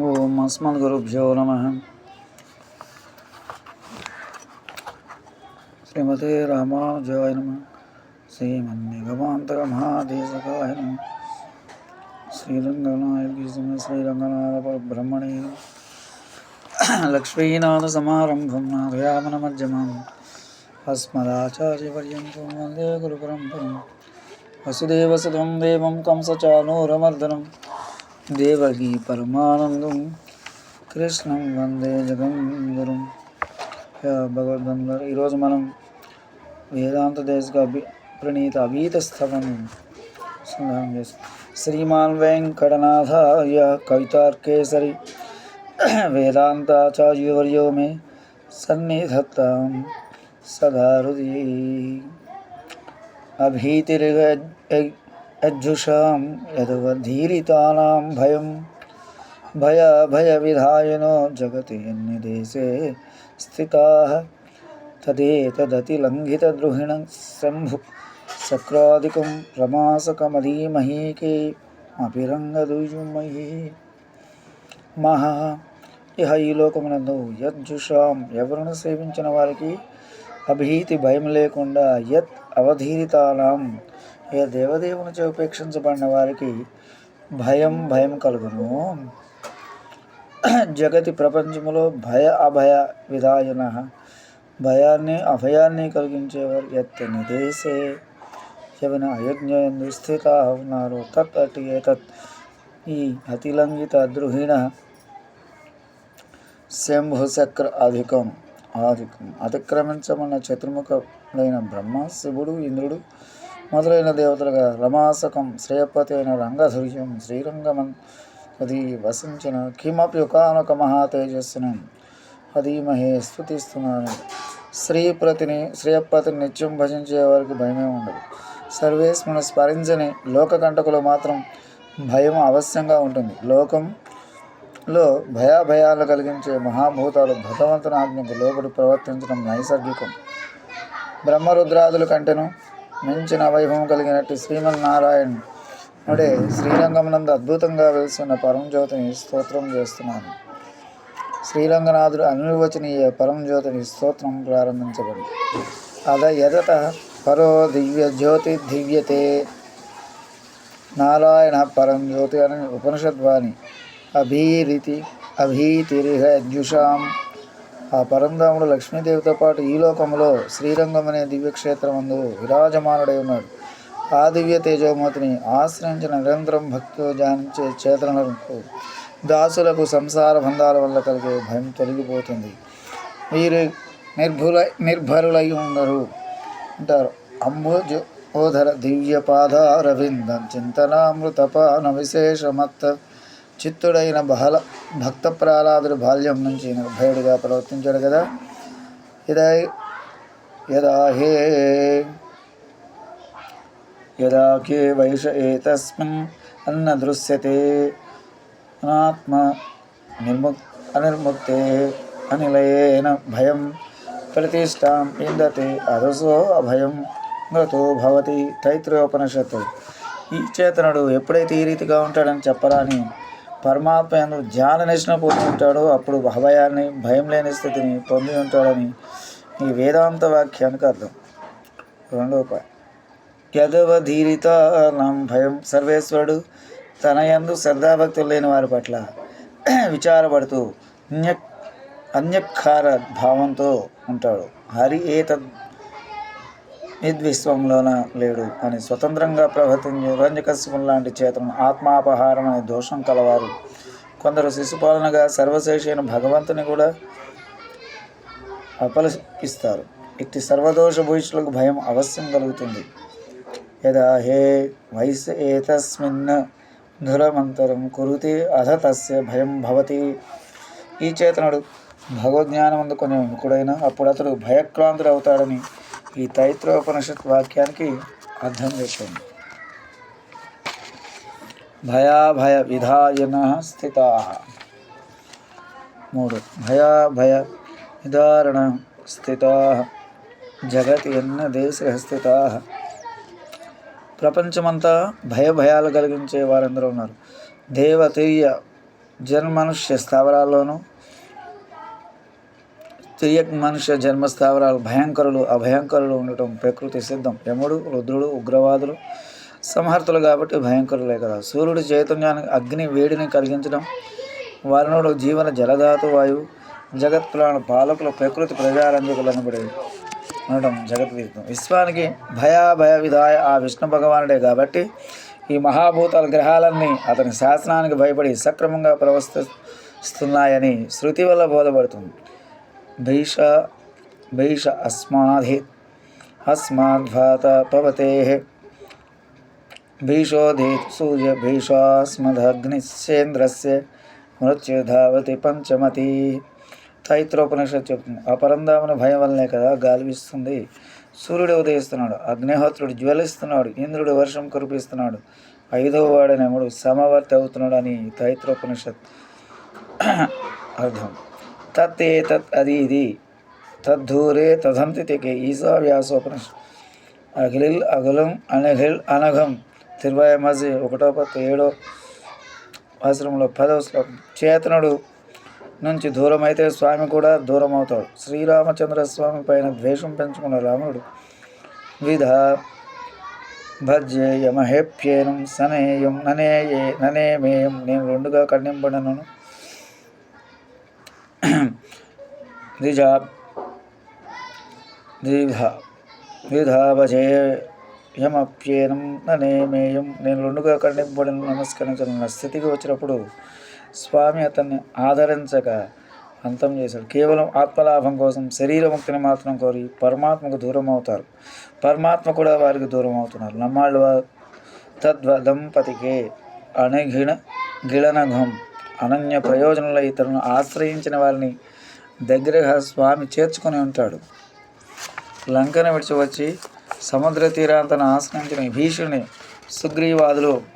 ఓం అస్మద్గురుభ్యో నమ. శ్రీమతే రామానుజాయ నమ. శ్రీమన్నిగమాంతక మహాదేశకాయ నమ. శ్రీరంగనాయకి శ్రీరంగనాథ బ్రహ్మణే లక్ష్మీనాథ సమారంభం నారయామన మధ్యమం అస్మదాచార్యపర్యంతం వందే గురు పరంపరం వసుదేవసుతం దేవం కంసచానూరమర్దనం దేవకీ పరమానందం కృష్ణం వందే జగం గురుం భగవద్బంధు ఈరోజు మనం వేదాంత దేశక అభి ప్రణీత అభీత స్థవం సంధానం చేస్తాం శ్రీమాన్ వెంకటనాథాయ కవితార్కేసరి వేదాంతాచార్యవర్యో మే సన్నిధత్తాం సదా హృది యజ్జుషాం యదవధీరితానాం భయం భయ భయ విధాయనో జగతి ఎన్ని దేశే స్థితా తదేతదతిలంఘితద్రుహిణ శంభు సక్రాదికం రమాసకమధీమహీకే అపిరంగదుజుమహీ మహా ఇహ ఈ లోకమునందు యజ్జుషాం ఎవరిని సేవించిన వారికి అభీతి భయం లేకుండా యత్ అవధీరితానాం ఏ దేవదేవునిచే ఉపేక్షించబడిన వారికి భయం భయం కలుగును. జగతి ప్రపంచంలో భయ అభయ విధాయన భయాన్ని అభయాన్ని కలిగించేవారు ఎత్తని దేశే. ఎవరిని అయోజ్ఞ స్థిత ఉన్నారు. తత్ అటు ఏతత్ ఈ అతిలంఘిత ద్రుహిణ శంభుచక్ర అధికం ఆధికం. అతిక్రమించమన్న చతుర్ముఖుడైన బ్రహ్మ శివుడు ఇంద్రుడు మొదలైన దేవతలుగా రమాసకం శ్రేయపతి అయిన రంగధుర్యం శ్రీరంగమన్ అది వసించిన కిమపి ఒకనొక మహా తేజస్సును స్థుతిస్తున్నాను శ్రీప్రతిని శ్రేయపతిని నిత్యం భజించే వారికి భయమే ఉండదు. సర్వేస్మను స్మరించని లోకకంటకులు మాత్రం భయం అవశ్యంగా ఉంటుంది. లోకంలో భయాభయాలు కలిగించే మహాభూతాలు భగవంతుని ఆజ్ఞకు లోబడి ప్రవర్తించడం నైసర్గికం. బ్రహ్మరుద్రాదుల కంటెను మించిన వైభవం కలిగినట్టు శ్రీమన్నారాయణ నుడే శ్రీరంగమునందు అద్భుతంగా వెలుసున్న పరంజ్యోతిని స్తోత్రం చేస్తున్నాను. శ్రీరంగనాథుడు అనిర్వచనీయ పరంజ్యోతిని స్తోత్రం ప్రారంభించబడి అద ఎదట పరో దివ్య జ్యోతి దివ్యతే. నారాయణ పరంజ్యోతి అని ఉపనిషద్వాణి. అభీరితి అభీతిరిహ ద్యుషాం ఆ పరంధాముడు లక్ష్మీదేవితో పాటు ఈ లోకంలో శ్రీరంగం అనే దివ్యక్షేత్రమందు విరాజమానుడై ఉన్నాడు. ఆ దివ్య తేజోమూర్తిని ఆశ్రయించిన నిరంతరం భక్తితో ధ్యానించే చేతనలకు దాసులకు సంసార బంధాల వల్ల కలిగే భయం తొలగిపోతుంది. వీరు నిర్భుల నిర్భరులై ఉండరు అంటారు. అంబుజ ఓధర దివ్య పాదారవిందం చింతనామృతపాన విశేషమత్త చిత్తుడైన బహల భక్త ప్రహ్లాదుడు బాల్యం నుంచి నిర్భయుడిగా ప్రవర్తించాడు కదా. ఇదా యదా హే యదా కే వైష ఏతస్మిన్ అన్న దృశ్యతే అనాత్మ నిర్ముక్ అనిర్ముక్తే అనిలయేన భయం ప్రతిష్టాం ఇందతే అరసో అభయం గతో భవతి తైత్రోపనిషత్తు. ఈ చేతనుడు ఎప్పుడైతే ఈ రీతిగా ఉంటాడని చెప్పరాని పరమాత్మను ధ్యాన నిష్ణ పొంది ఉంటాడో అప్పుడు అభయాన్ని భయం లేని స్థితిని పొంది ఉంటాడని ఈ వేదాంత వాక్యానికి అర్థం. రెండవ పాయింట్. యదవధీరిత నం భయం సర్వేశ్వరుడు తన యందు శ్రద్ధాభక్తులు లేని వారి పట్ల విచారపడుతూ అన్య అన్యకార భావంతో ఉంటాడు. హరి ఏ తద్ నిద్విశ్వంలోన లేడు అని స్వతంత్రంగా ప్రవర్తించే రంజకస్వం లాంటి చేతను ఆత్మాపహారం అనే దోషం కలవారు. కొందరు శిశుపాలనగా సర్వశేషైన భగవంతుని కూడా అపలపిస్తారు. ఇట్టి సర్వదోష భూషులకు భయం అవశ్యం కలుగుతుంది. యదా హే వయస్ ఏతస్మిన్ ధురమంతరం కురుతి అధ తస్య భయం భవతి. ఈ చేతనుడు భగవజ్ఞానం అందుకునే ముకుడైన అప్పుడు అతడు భయక్రాంతుడు అవుతాడని ఈ తైత్రోపనిషత్ వాక్యానికి అర్థం చెప్పండి భయాభయ విధాయన స్థిత. మూడు. భయాభయ విధారణ స్థిత. జగతి ఎన్న దేశ స్థిత ప్రపంచమంతా భయభయాలు కలిగించే వారందరూ ఉన్నారు. దేవతీయ జన్మనుష్య స్థావరాల్లోనూ తిరియక్ మనుష్య జన్మ స్థావరాలు భయంకరులు అభయంకరులు ఉండటం ప్రకృతి సిద్ధం. యముడు రుద్రుడు ఉగ్రవాదులు సంహర్తులు కాబట్టి భయంకరులే కదా. సూర్యుడు చైతన్యానికి అగ్ని వేడిని కలిగించడం వరుణుడు జీవన జలధాతు వాయువు జగత్ ప్రాణ పాలకులు ప్రకృతి ప్రజారంజకులను పడేవి ఉండటం జగద్విధం విశ్వానికి భయాభయ విధాయ ఆ విష్ణు భగవానుడే కాబట్టి ఈ మహాభూతాల గ్రహాలన్నీ అతని శాసనానికి భయపడి సక్రమంగా ప్రవర్తిస్తున్నాయని శృతి వల్ల బోధపడుతుంది. భీష భీష అస్మాధి అస్మాద్భాత పవతే భీషోధీత్ సూర్య భీషాస్మదగ్నిశ్చేంద్రస్య మృత్యుధావతి పంచమతి. తైత్రోపనిషత్ చెప్తుంది అపరందామన భయం వల్లనే కదా గాలి వీస్తుంది. సూర్యుడు ఉదయిస్తున్నాడు అగ్నిహోత్రుడు జ్వలిస్తున్నాడు ఇంద్రుడు వర్షం కురిపిస్తున్నాడు ఐదవ వాడనేముడు సమవర్తి అవుతున్నాడు అని తైత్రోపనిషత్ అర్థం. తత్ ఏ తత్ అది ఇది. తద్ధూరే తదంతి తెకే ఈశా వ్యాసోపనిషత్ అఖిలిల్ అగులం అనఘిల్ అనఘం. తిరువాయ మజి ఒకటో పత్తు ఏడో ఆశ్రమంలో పదవ శ్లోకం. చేతనుడు నుంచి దూరమైతే స్వామి కూడా దూరం అవుతాడు శ్రీరామచంద్ర స్వామి పైన ద్వేషం పెంచుకున్న రాముడు విధ భజ్యేయమహేప్యేనం సనేయం ననేయే ననేమేయం నేను రెండుగా ఖండింపడను ద్విజా ద్విధ ద్విధాభజేయమప్యేనం నేమేయం నేను రెండుగా ఖండింపబడిన నమస్కరించిన స్థితికి వచ్చినప్పుడు స్వామి అతన్ని ఆదరించక అంతం చేశాడు. కేవలం ఆత్మలాభం కోసం శరీరముక్తిని మాత్రం కోరి పరమాత్మకు దూరం అవుతారు పరమాత్మ కూడా వారికి దూరం అవుతున్నారు నమ్మాళ్ళు తద్వ దంపతికే అణగిణ గిళనఘం అనన్య ప్రయోజనంలో ఇతరులను ఆశ్రయించిన వారిని దగ్గరగా స్వామి చేర్చుకొని ఉంటాడు. లంకను విడిచి వచ్చి సముద్ర తీరాంతను ఆశ్రయించిన భీషుని సుగ్రీవాదులు